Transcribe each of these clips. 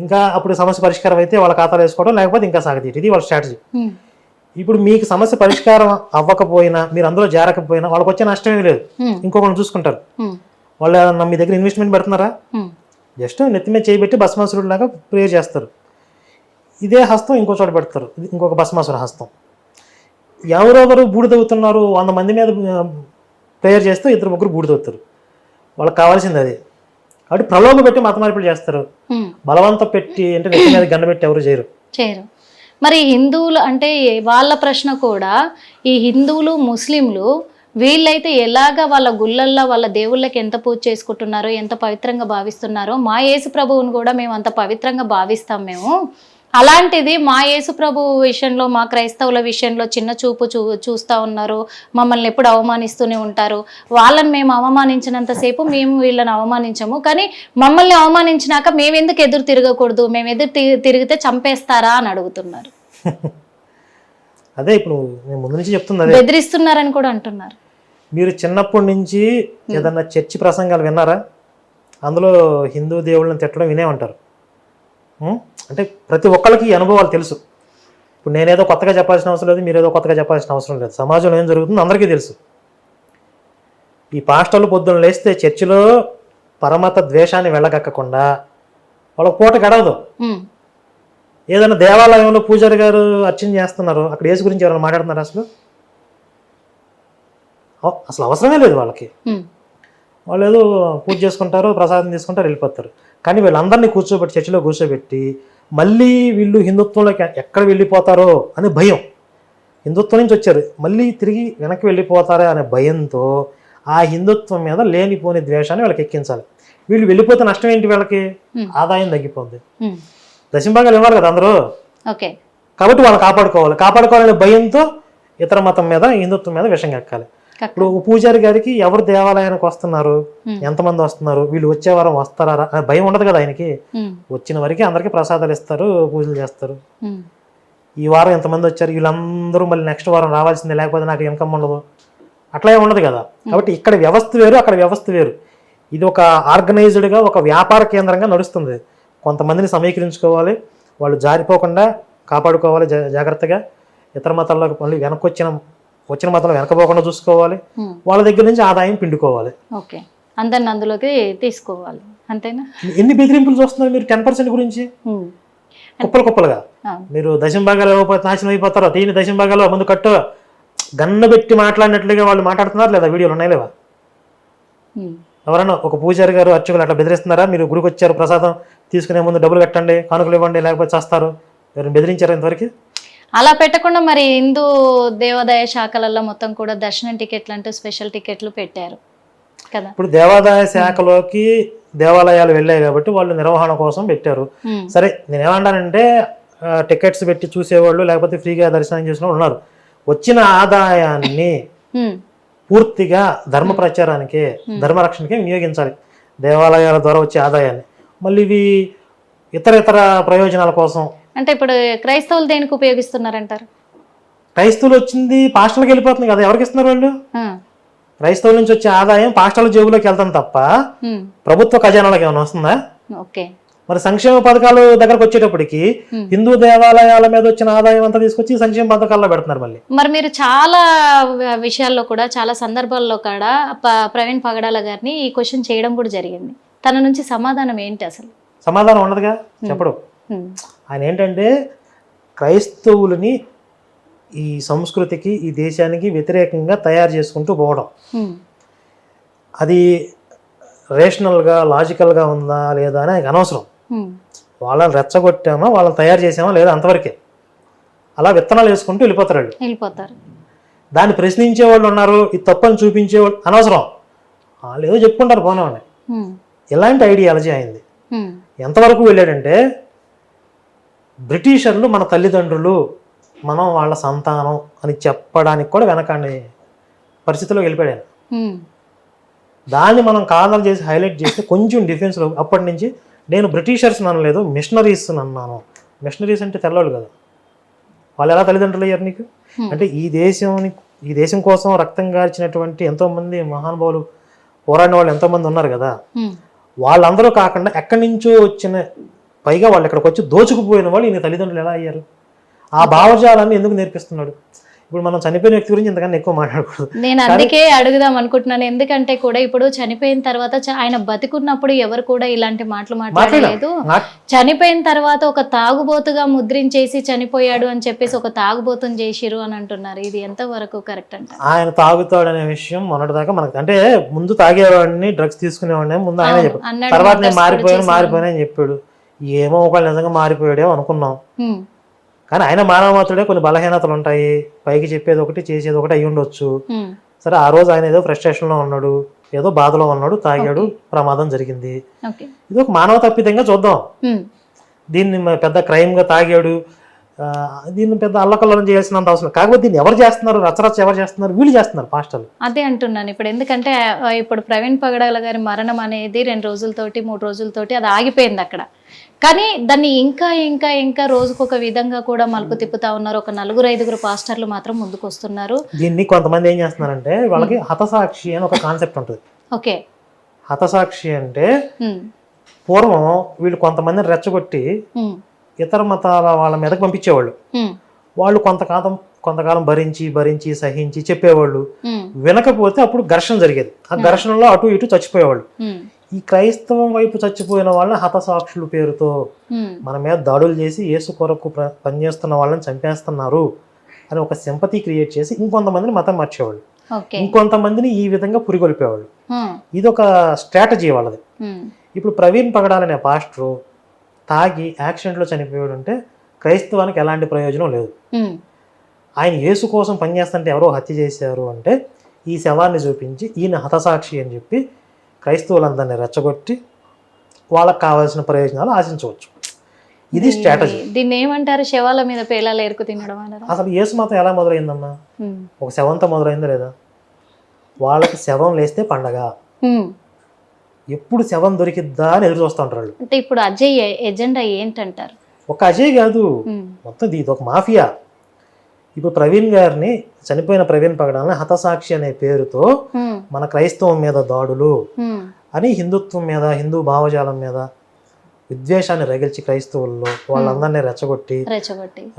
ఇంకా అప్పుడు సమస్య పరిష్కారం అయితే వాళ్ళ ఖాతాలో వేసుకోవడం లేకపోతే ఇంకా సాగతీయటం. ఇది వాళ్ళ స్ట్రాటజీ. ఇప్పుడు మీకు సమస్య పరిష్కారం అవ్వకపోయినా మీరు అందులో చేరకపోయినా వాళ్ళకి వచ్చే నష్టమే లేదు. ఉమ్, ఇంకొకరిని చూసుకుంటారు. వాళ్ళు మీ దగ్గర ఇన్వెస్ట్మెంట్ పెడుతున్నారా? జస్ట్ నెత్తి మీద చేయబెట్టి భస్మాసురుడు లాగా ప్రేయర్ చేస్తారు. ఇదే హస్తం ఇంకో చోట పెడతారు. ఇది ఇంకొక భస్మాసుర హస్తం. ఎవరెవరు బూడిదవుతున్నారు వంద మంది మీద ప్రేయర్ చేస్తే ఇద్దరు ముగ్గురు బూడిదవుతారు వాళ్ళకి కావాల్సింది అది. కాబట్టి ప్రలోభ పెట్టి మత మార్పులు చేస్తారు. బలవంత పెట్టి అంటే నెత్తి మీద గండ పెట్టి ఎవరు చేయరు. చేయరు. మరి హిందువులు అంటే వాళ్ళ ప్రశ్న కూడా ఈ హిందువులు ముస్లింలు వీళ్ళైతే ఎలాగ వాళ్ళ గుళ్ళల్లో వాళ్ళ దేవుళ్ళకి ఎంత పూజ చేసుకుంటున్నారో ఎంత పవిత్రంగా భావిస్తున్నారో మా యేసు ప్రభువుని కూడా మేము అంత పవిత్రంగా భావిస్తాం మేము. అలాంటిది మా యేసు ప్రభు విషయంలో మా క్రైస్తవుల విషయంలో చిన్న చూపు చూ చూస్తూ ఉన్నారు. మమ్మల్ని ఎప్పుడు అవమానిస్తూనే ఉంటారు. వాళ్ళని మేము అవమానించినంతసేపు మేము వీళ్ళని అవమానించము. కానీ మమ్మల్ని అవమానించినాక మేము ఎందుకు ఎదురు తిరగకూడదు? మేము ఎదురు తిరిగితే చంపేస్తారా అని అడుగుతున్నారు. అదే ఇప్పుడు నేను ముందు నుంచి చెప్తుంది అదే. బెదిరిస్తున్నారని కూడా అంటున్నారు. మీరు చిన్నప్పటి నుంచి ఏదన్నా చర్చి ప్రసంగాలు విన్నారా? అందులో హిందూ దేవుళ్ళని తిట్టడం వినే ఉంటారు? అంటే ప్రతి ఒక్కరికి ఈ అనుభవాలు తెలుసు. ఇప్పుడు నేనేదో కొత్తగా చెప్పాల్సిన అవసరం లేదు మీరేదో కొత్తగా చెప్పాల్సిన అవసరం లేదు. సమాజంలో ఏం జరుగుతుందో అందరికీ తెలుసు. ఈ పాస్టర్లు పొద్దున్న లేస్తే చర్చిలో పరమత ద్వేషాన్ని వెళ్ళగక్కకుండా వాళ్ళకి పూట గడవదు. ఏదైనా దేవాలయంలో పూజారి గారు అర్చన చేస్తున్నారు అక్కడ యేసు గురించి ఎవరైనా మాట్లాడుతున్నారు అసలు? అవ- అసలు అవసరమే లేదు వాళ్ళకి. వాళ్ళు ఏదో పూజ చేసుకుంటారు ప్రసాదం తీసుకుంటారు వెళ్ళిపోతారు. కానీ వీళ్ళందరినీ కూర్చోబెట్టి చర్చిలో కూర్చోబెట్టి మళ్ళీ వీళ్ళు హిందుత్వంలోకి ఎక్కడ వెళ్ళిపోతారో అనే భయం. హిందుత్వం నుంచి వచ్చారు. మళ్ళీ తిరిగి వెనక్కి వెళ్ళిపోతారా అనే భయంతో ఆ హిందుత్వం మీద లేనిపోని ద్వేషాన్ని వాళ్ళకి ఎక్కించాలి. వీళ్ళు వెళ్ళిపోతే నష్టం ఏంటి వీళ్ళకి. ఆదాయం తగ్గిపోద్ది. ఉమ్, దశంభాగాలు ఇవ్వాలి కదా అందరూ? ఓకే. కాబట్టి వాళ్ళు కాపాడుకోవాలి. కాపాడుకోవాలనే భయంతో ఇతర మతం మీద హిందుత్వం మీద విషం ఎక్కాలి. ఇప్పుడు పూజారి గారికి ఎవరు దేవాలయానికి వస్తున్నారు? Hmm. ఎంతమంది వస్తున్నారు? వీళ్ళు వచ్చే వారం వస్తారా? భయం ఉండదు కదా ఆయనకి. ఉమ్, వచ్చిన వరకు అందరికీ ప్రసాదాలు ఇస్తారు పూజలు చేస్తారు. ఉమ్, ఈ వారం ఎంతమంది వచ్చారు? వీళ్ళందరూ మళ్ళీ నెక్స్ట్ వారం రావాల్సిందే లేకపోతే నాకు ఇన్కమ్ ఉండదు. అట్లా ఉండదు కదా. కాబట్టి ఇక్కడ వ్యవస్థ వేరు అక్కడ వ్యవస్థ వేరు. ఇది ఒక ఆర్గనైజ్డ్గా ఒక వ్యాపార కేంద్రంగా నడుస్తుంది. కొంతమందిని సమీకరించుకోవాలి వాళ్ళు జారిపోకుండా కాపాడుకోవాలి జాగ్రత్తగా. ఇతర మతాల్లోకి మళ్ళీ వెనక్కి వచ్చిన వచ్చిన మతంలో వెనకపోకుండా చూసుకోవాలి. ఉమ్, వాళ్ళ దగ్గర నుంచి ఆదాయం పిండుకోవాలి. ఓకే. అందరిని అందులోకి తీసుకోవాలి. అంతేనా? ఎన్ని బెదిరింపులు చూస్తున్నారు మీరు? టెన్ పర్సెంట్ గురించి? ఉమ్, కుప్పలు కుప్పలుగా. మీరు దశం భాగాలు ఇవ్వకపోతే నాశనం అయిపోతారో తీని దశం భాగాలు ముందు కట్టు గన్ను పెట్టి మాట్లాడినట్లుగా వాళ్ళు మాట్లాడుతున్నారు లేదా? వీడియోలు ఉన్నాయి లేవా? ఉమ్, ఎవరన్నా ఒక పూజారి గారు అర్చకులు అట్లా బెదిరిస్తున్నారా? మీరు గుడికి వచ్చారు ప్రసాదం తీసుకునే ముందు డబ్బులు కట్టండి కానుకలు ఇవ్వండి లేకపోతే చేస్తారు. ఎవరైనా బెదిరించారు ఇంతవరకు? అలా పెట్టకుండా మరి హిందూ దేవాదాయ శాఖలలో మొత్తం కూడా దర్శనం టికెట్లు అంటూ స్పెషల్ టికెట్లు పెట్టారు కదా? ఇప్పుడు దేవాదాయ శాఖలోకి దేవాలయాలు వెళ్ళాయి కాబట్టి వాళ్ళు నిర్వహణ కోసం పెట్టారు. సరే నేను ఏమంటానంటే టికెట్స్ పెట్టి చూసేవాళ్ళు లేకపోతే ఫ్రీగా దర్శనం చేసిన వాళ్ళు ఉన్నారు. వచ్చిన ఆదాయాన్ని పూర్తిగా ధర్మ ప్రచారానికి ధర్మరక్షణకి వినియోగించాలి. దేవాలయాల ద్వారా వచ్చే ఆదాయాన్ని. మళ్ళీ ఇవి ఇతర ఇతర ప్రయోజనాల కోసం అంటే ఇప్పుడు క్రైస్తవులు దేనికి ఉపయోగిస్తున్నారంటారు? క్రైస్తవులు వచ్చింది పాస్టర్లకు వెళ్ళిపోతుంది కదా ఎవరికి ఇస్తున్నారు వాళ్ళు? క్రైస్తవుల నుంచి వచ్చే ఆదాయం పాస్టర్ల జేబులోకి వెళ్తాం తప్ప ప్రభుత్వ ఖజానాలకు ఏమైనా వస్తుందా? ఓకే. మరి సంక్షేమ పథకాలు దగ్గరకు వచ్చేటప్పటికి. హిందూ దేవాలయాల మీద వచ్చిన ఆదాయం అంతా తీసుకొచ్చి సంక్షేమ పథకాల్లో పెడుతున్నారు మళ్ళీ. మరి మీరు చాలా విషయాల్లో కూడా చాలా సందర్భాల్లో కూడా ప్రవీణ్ పగడాల గారిని ఈ క్వశ్చన్ చేయడం కూడా జరిగింది. తన నుంచి సమాధానం ఏంటి అసలు? సమాధానం ఉండదుగా? చెప్పడు. ఆయన ఏంటంటే క్రైస్తవులని ఈ సంస్కృతికి ఈ దేశానికి వ్యతిరేకంగా తయారు చేసుకుంటూ పోవడం. అది రేషనల్గా లాజికల్గా ఉందా లేదా అని ఆయనకు అనవసరం. వాళ్ళని రెచ్చగొట్టామా వాళ్ళని తయారు చేసామా లేదా అంతవరకే. అలా విత్తనాలు వేసుకుంటూ వెళ్ళిపోతారు వాళ్ళు. వెళ్ళిపోతారు. దాన్ని ప్రశ్నించే వాళ్ళు ఉన్నారు ఇది తప్పని చూపించే వాళ్ళు అనవసరం. వాళ్ళు ఏదో చెప్పుకుంటారు పోనేవాడిని ఉమ్, ఎలాంటి ఐడియాలజీ అయింది ఎంతవరకు వెళ్ళాడంటే బ్రిటిషర్లు మన తల్లిదండ్రులు మనం వాళ్ళ సంతానం అని చెప్పడానికి కూడా వెనకాని పరిస్థితిలో. ఉమ్, దాన్ని మనం కాదలు చేసి హైలైట్ చేస్తే కొంచెం డిఫెన్స్లో అప్పటి నుంచి నేను బ్రిటిషర్స్ అనలేదు మిషనరీస్ అన్నాను. మిషనరీస్ అంటే తెల్లవాళ్ళు కదా. వాళ్ళు ఎలా తల్లిదండ్రులు అయ్యారు నీకు. అంటే ఈ దేశం ఈ దేశం కోసం రక్తం గార్చినటువంటి ఎంతోమంది మహానుభావులు పోరాడిన వాళ్ళు ఎంతోమంది ఉన్నారు కదా. వాళ్ళందరూ కాకుండా ఎక్కడి నుంచో వచ్చిన పైగా వాళ్ళు ఇక్కడికి వచ్చి దోచుకుపోయిన వాళ్ళు ఈయన తల్లిదండ్రులు ఎలా అయ్యారు? ఆ భావజాలాన్ని ఎందుకు నేర్పిస్తున్నాడు? ఇప్పుడు మనం చనిపోయిన వ్యక్తి గురించి ఇంతకన్నా ఎక్కువ మాట్లాడకూడదు. నేను అందుకే అడుగుదాం అనుకుంటున్నాను. ఎందుకంటే కూడా ఇప్పుడు చనిపోయిన తర్వాత ఆయన బతికున్నప్పుడు ఎవరు కూడా ఇలాంటి మాటలు మాట్లాడలేదు. చనిపోయిన తర్వాత ఒక తాగుబోతుగా ముద్రించేసి చనిపోయాడు అని చెప్పేసి ఒక తాగుబోతుని చేసిరు అని అంటున్నారు. ఇది ఎంత వరకు కరెక్ట్ అంట? ఆయన తాగుతాడు అనే విషయం మొన్నటిదాకా మనకు అంటే ముందు తాగేవాడిని డ్రగ్స్ తీసుకునేవాడిని ముందు ఆయనే చెప్పాడు. తర్వాత నేను మారిపోయాను మారిపోయాను అని చెప్పాడు. ఏమో ఒకళ్ళు నిజంగా మారిపోయాడేమో అనుకున్నాం. కానీ ఆయన మానవమాత్రుడే కొన్ని బలహీనతలు ఉంటాయి. పైకి చెప్పేది ఒకటి చేసేది ఒకటి అయి ఉండొచ్చు. సరే ఆ రోజు ఆయన ఏదో frustration లో ఉన్నాడు. ఏదో బాధలో ఉన్నాడు తాగాడు ప్రమాదం జరిగింది. ఇది ఒక మానవ తప్పిదంగా చూద్దాం. దీన్ని పెద్ద crime గా తాగాడు దీన్ని పెద్ద అల్లకల్లం చేయాల్సినంత అవసరం. కాకపోతే దీన్ని ఎవరు చేస్తున్నారు? రచ్చరచ్చ ఎవరు చేస్తున్నారు? వీళ్ళు చేస్తున్నారు పాస్టర్లు. అదే అంటున్నాను. ఇప్పుడు ఎందుకంటే ఇప్పుడు ప్రవీణ్ పగడాల గారి మరణం అనేది రెండు రోజులతోటి మూడు రోజులతోటి అది ఆగిపోయింది అక్కడ. కానీ దాన్ని ఇంకా ఇంకా ఇంకా రోజుకొక విధంగా కూడా మలుపు తిప్పుతా ఉన్నారు. ఒక నలుగురు ఐదుగురు పాస్టర్లు మాత్రం ముందుకు వస్తున్నారు దీన్ని కొంతమంది ఏం చేస్తున్నారంటే వాళ్ళకి హతసాక్షి అని ఒక కాన్సెప్ట్ ఉంటుంది. ఓకే. హతసాక్షి అంటే పూర్వం వీళ్ళు కొంతమందిని రెచ్చగొట్టి ఇతర మతాల వాళ్ళ మీదకి పంపించేవాళ్ళు. వాళ్ళు కొంతకాలం కొంతకాలం భరించి భరించి సహించి చెప్పేవాళ్ళు. వినకపోతే అప్పుడు ఘర్షణ జరిగేది. ఆ ఘర్షణలో అటు ఇటు చచ్చిపోయేవాళ్ళు. ఈ క్రైస్తవం వైపు చచ్చిపోయిన వాళ్ళని హతసాక్షుల పేరుతో మన మీద దాడులు చేసి యేసు కొరకు పనిచేస్తున్న వాళ్ళని చంపేస్తున్నారు అని ఒక సింపతి క్రియేట్ చేసి ఇంకొంతమందిని మతం మార్చేవాళ్ళు. ఇంకొంతమందిని ఈ విధంగా పురిగొల్పేవాళ్ళు. ఇది ఒక స్ట్రాటజీ వాళ్ళది. ఇప్పుడు ప్రవీణ్ పగడాలనే పాస్టరు తాగి యాక్సిడెంట్లో చనిపోయాడు అంటే క్రైస్తవానికి ఎలాంటి ప్రయోజనం లేదు. ఆయన యేసు కోసం పనిచేస్తుంటే ఎవరో హత్య చేశారు అంటే ఈ శవాన్ని చూపించి ఈయన హతసాక్షి అని చెప్పి క్రైస్తవులందరినీ రెచ్చగొట్టి వాళ్ళకి కావాల్సిన ప్రయోజనాలు ఆశించవచ్చు. ఇది స్ట్రాటజీ. దీన్ని ఏమంటారు శవాల మీద పేలాలు ఎరుకు తినడం అసలు యేసు మతం ఎలా మొదలైందమ్మా? ఒక శవంతో మొదలైందా లేదా? వాళ్ళకి శవం లేస్తే పండగ. ఎప్పుడు శవం దొరికిద్దా అని ఎదురు చూస్తూ ఉంటారు అంటే ఇప్పుడు అజయ్ ఎజెండా ఏంటంటారు? ఒక అజయ్ కాదు. మొత్తం ఇది ఒక మాఫియా. ఇప్పుడు ప్రవీణ్ గారిని చనిపోయిన ప్రవీణ్ పగడాలని హతసాక్షి అనే పేరుతో మన క్రైస్తవం మీద దాడులు అని హిందుత్వం మీద హిందూ భావజాలం మీద విద్వేషాన్ని రగిల్చి క్రైస్తవుల్లో వాళ్ళందరినీ రెచ్చగొట్టి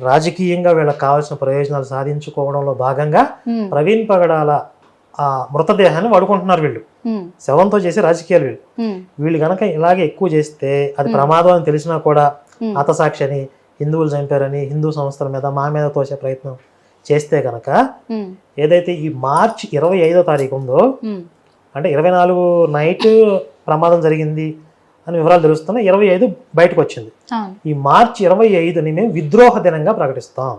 రాజకీయంగా వీళ్ళకి కావాల్సిన ప్రయోజనాలు సాధించుకోవడంలో భాగంగా ప్రవీణ్ పగడాల ఆ మృతదేహాన్ని వాడుకుంటున్నారు వీళ్ళు. శవంతో చేసే రాజకీయాలు వీళ్ళు. వీళ్ళు కనుక ఇలాగే ఎక్కువ చేస్తే అది ప్రమాదం అని తెలిసినా కూడా. హతసాక్షి అని హిందువులు చంపారని హిందూ సంస్థల మీద మా మీద తోసే ప్రయత్నం చేస్తే కనుక ఏదైతే ఈ మార్చ్ ఇరవై ఐదో తారీఖు ఉందో అంటే ఇరవై నాలుగు నైట్ ప్రమాదం జరిగింది అని వివరాలు తెలుస్తున్నాయి. ఇరవై ఐదు బయటకు వచ్చింది. ఈ మార్చి ఇరవై ఐదుని మేము విద్రోహ దినంగా ప్రకటిస్తాం.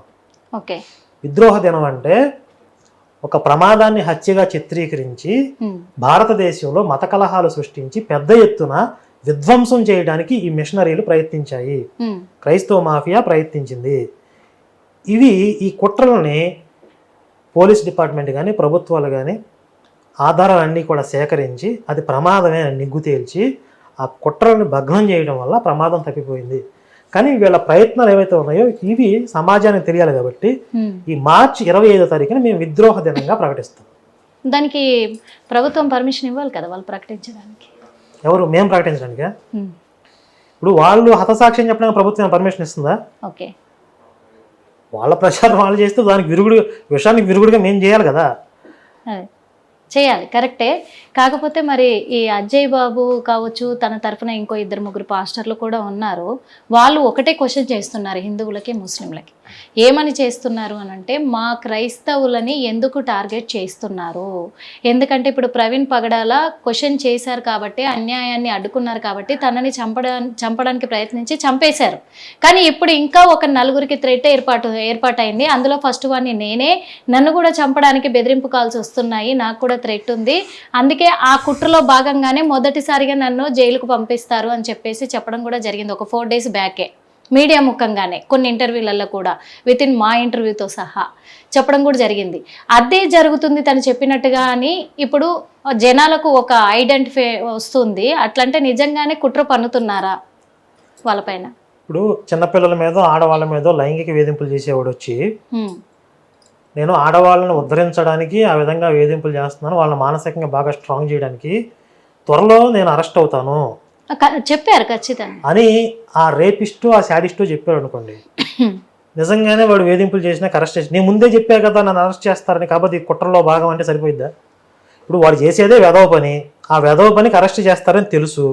ఓకే. విద్రోహ దినం అంటే ఒక ప్రమాదాన్ని హత్యగా చిత్రీకరించి భారతదేశంలో మత కలహాలు సృష్టించి పెద్ద ఎత్తున విధ్వంసం చేయడానికి ఈ మిషనరీలు ప్రయత్నించాయి. క్రైస్తవ మాఫియా ప్రయత్నించింది. ఇవి ఈ కుట్రలని పోలీస్ డిపార్ట్మెంట్ కానీ ప్రభుత్వాలు కానీ ఆధారాలన్నీ కూడా సేకరించి అది ప్రమాదమే అని నిగ్గు తేల్చి ఆ కుట్రలను భగ్నం చేయడం వల్ల ప్రమాదం తప్పిపోయింది. కానీ వీళ్ళ ప్రయత్నాలు ఏవైతే ఉన్నాయో ఇవి సమాజానికి తెలియాలి కాబట్టి. ఈ మార్చి ఇరవై ఐదో తారీఖున మేము విద్రోహ దినంగా ప్రకటిస్తాం. దానికి ప్రభుత్వం పర్మిషన్ ఇవ్వాలి కదా వాళ్ళు ప్రకటించడానికి? ఎవరు? మేము ప్రకటించడానికి? ఇప్పుడు వాళ్ళు హతసాక్ష్యం చెప్పడానికి ప్రభుత్వం పర్మిషన్ ఇస్తుందా? ఓకే. వాళ్ళ ప్రచారం వాళ్ళు చేస్తే దానికి విరుగుడు విషయానికి విరుగుడుగా మేము చేయాలి కదా. చేయాలి కరెక్టే. కాకపోతే మరి ఈ అజయ్ బాబు కావచ్చు తన తరఫున ఇంకో ఇద్దరు ముగ్గురు పాస్టర్లు కూడా ఉన్నారు. వాళ్ళు ఒకటే క్వశ్చన్ చేస్తున్నారు హిందువులకి ముస్లింలకి. ఏమని చేస్తున్నారు అని అంటే మా క్రైస్తవులని ఎందుకు టార్గెట్ చేస్తున్నారు? ఎందుకంటే ఇప్పుడు ప్రవీణ్ పగడాల క్వశ్చన్ చేశారు కాబట్టి అన్యాయాన్ని అడ్డుకున్నారు కాబట్టి తనని చంపడానికి చంపడానికి ప్రయత్నించి చంపేశారు. కానీ ఇప్పుడు ఇంకా ఒక నలుగురికి థ్రెట్ ఏర్పాటు ఏర్పాటైంది. అందులో ఫస్ట్ వాడిని నేనే. నన్ను కూడా చంపడానికి బెదిరింపు కాల్స్ వస్తున్నాయి. నాకు కూడా థ్రెట్ ఉంది. అందుకే ఆ కుట్రలో భాగంగానే మొదటిసారిగా నన్ను జైలుకు పంపిస్తారు అని చెప్పేసి చెప్పడం కూడా జరిగింది. ఒక ఫోర్ డేస్ బ్యాకే. మీడియా ముఖంగానే కొన్ని ఇంటర్వ్యూలలో కూడా విత్ ఇన్ మా ఇంటర్వ్యూతో సహా చెప్పడం కూడా జరిగింది. అదే జరుగుతుంది తను చెప్పినట్టుగా అని ఇప్పుడు జనాలకు ఒక ఐడెంటిఫై వస్తుంది. అట్లంటే నిజంగానే కుట్ర పన్నుతున్నారా వాళ్ళపైన? ఇప్పుడు చిన్నపిల్లల మీద ఆడవాళ్ళ మీద లైంగిక వేధింపులు చేసేవాడు వచ్చి. నేను ఆడవాళ్ళని ఉద్ధరించడానికి ఆ విధంగా వేధింపులు చేస్తున్నాను. వాళ్ళని మానసికంగా బాగా స్ట్రాంగ్ చేయడానికి త్వరలో నేను అరెస్ట్ అవుతాను. చెప్పారు ఖచ్చితంగా. అని ఆ రేపిస్టు ఆ శాడిస్టు చెప్పారు అనుకోండి నిజంగానే వాడు వేధింపులు చేసినా అరెస్ట్ చేసి నేను ముందే చెప్పా కదా నన్ను అరెస్ట్ చేస్తారని కాబట్టి ఈ కుట్రలో భాగం అంటే సరిపోయిద్దా? ఇప్పుడు వాడు చేసేదే వెధవ పని. ఆ వెధవ పనికి అరెస్ట్ చేస్తారని తెలుసు.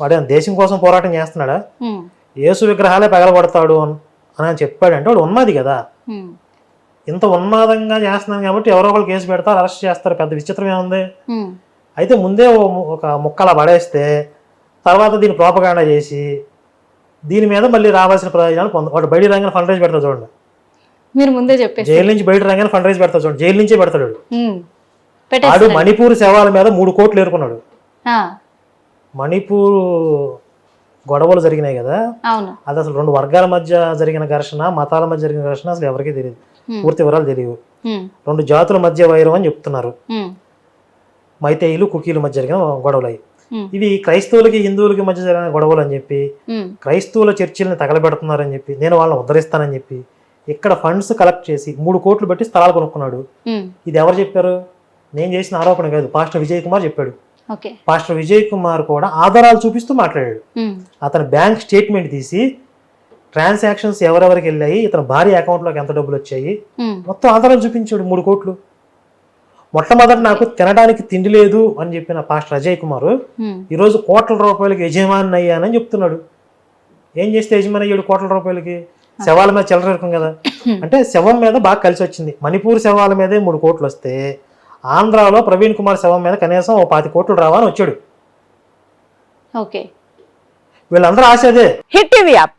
వాడు దేశం కోసం పోరాటం చేస్తున్నాడా? యేసు విగ్రహాలే పగలబడతాడు అని అని చెప్పాడంటే వాడు ఉన్నది కదా. ఇంత ఉన్మాదంగా చేస్తున్నాను కాబట్టి ఎవరో ఒకరు కేసు పెడతారు అరెస్ట్ చేస్తారు. పెద్ద విచిత్రం ఏముంది? అయితే ముందే ఒక ముక్కలా పడేస్తే తర్వాత దీన్ని ప్రోపగాండా చేసి దీని మీద మళ్ళీ రావాల్సిన ప్రయోజనాలు పొంద వాడు బయట రంగానే ఫండ్ రైజ్ పెడతాడు చూడండి. మీరు ముందే చెప్పేసి. జైలు నుంచి బయట రంగానే ఫండ్ రైజ్ పెడతాడు చూడండి. జైలు నుంచే పెడతాడు వాడు. మణిపూర్ శవాల మీద మూడు కోట్లు ఏరుకున్నాడు. మణిపూర్ గొడవలు జరిగినాయి కదా. అది అసలు రెండు వర్గాల మధ్య జరిగిన ఘర్షణ మతాల మధ్య జరిగిన ఘర్షణ అసలు ఎవరికీ తెలియదు. పూర్తి వివరాలు తెలియవు. రెండు జాతుల మధ్య వైరం అని చెప్తున్నారు. మైతేయులు కుకీల మధ్య జరిగిన గొడవలు అయ్యి ఉమ్, ఇవి క్రైస్తవులకి హిందువులకి మధ్య జరిగిన గొడవలు అని చెప్పి ఉమ్, క్రైస్తవుల చర్చిల్ని తగలబెడుతున్నారని చెప్పి నేను వాళ్ళని ఉద్ధరిస్తానని చెప్పి ఇక్కడ ఫండ్స్ కలెక్ట్ చేసి మూడు కోట్లు బట్టి స్థలాలు కొనుక్కున్నాడు. ఉమ్, ఇది ఎవరు చెప్పారు? నేను చేసిన ఆరోపణ కాదు పాస్టర్ విజయ్ కుమార్ చెప్పాడు. పాస్టర్ విజయ్ కుమార్ కూడా ఆధారాలు చూపిస్తూ మాట్లాడాడు. అతని బ్యాంక్ స్టేట్మెంట్ తీసి ట్రాన్సాక్షన్స్ ఎవరెవరికి వెళ్ళాయి ఇతని భార్య అకౌంట్లోకి ఎంత డబ్బులు వచ్చాయి మొత్తం ఆధారాలు చూపించాడు మూడు కోట్లు. మొట్టమొదటి నాకు తినడానికి తిండి లేదు అని చెప్పిన పాస్టర్ అజయ్ కుమార్ ఈరోజు కోట్ల రూపాయలకి యజమాని అయ్యానని చెప్తున్నాడు. ఏం చేస్తే యజమాని అయ్యాడు కోట్ల రూపాయలకి? శవాల మీద చెలరేకం కదా. అంటే శవం మీద బాగా కలిసి వచ్చింది. మణిపూర్ శవాల మీదే మూడు కోట్లు వస్తే ఆంధ్రాలో ప్రవీణ్ కుమార్ శవం మీద కనీసం ఓ పాతి కోట్లు రావని వచ్చాడు. ఓకే. వీళ్ళందరూ ఆశ అదే. Hit TV app.